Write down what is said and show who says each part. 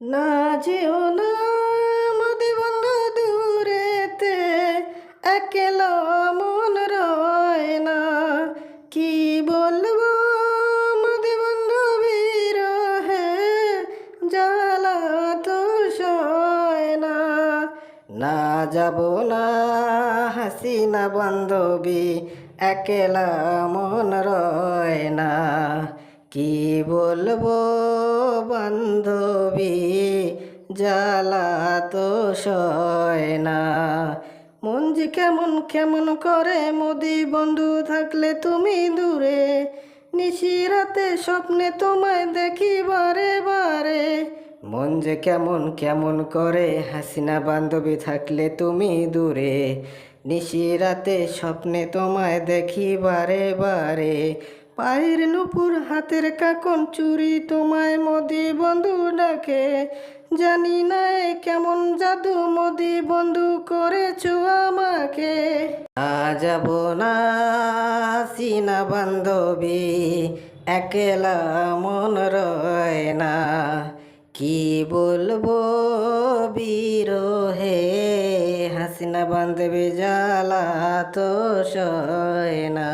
Speaker 1: না যেও না মদি বন্ধু দূরেতে, একলা মন রয় না। কি বলব মদি বন্ধু বিরহে, জ্বালা তো সয় না। না যাব না হাসিনা বান্ধবী, একলা মন রয় না। কি বলব, বান্ধবী, জ্বালা তো সয় না। মন যে কেমন কেমন করে মোদি বন্ধু থাকলে তুমি দূরে। নিশি রাতে স্বপ্নে তোমায় দেখি বারে বারে। মন যে কেমন কেমন করে হাসিনা বান্ধবী থাকলে তুমি দূরে। নিশি রাতে স্বপ্নে তোমায় দেখি বারে বারে। পায়ের নুপুর হাতের কাকন চুরি তোমায় মোদি বন্ধু ডাকে। জানি না কেমন জাদু মোদি বন্ধু করেছ আমাকে। আ যাব না, সিনা বান্ধবী, একলা মন রয় না। কি বলব বিরহে, হাসিনা বান্ধবী জ্বালা তো সয় না।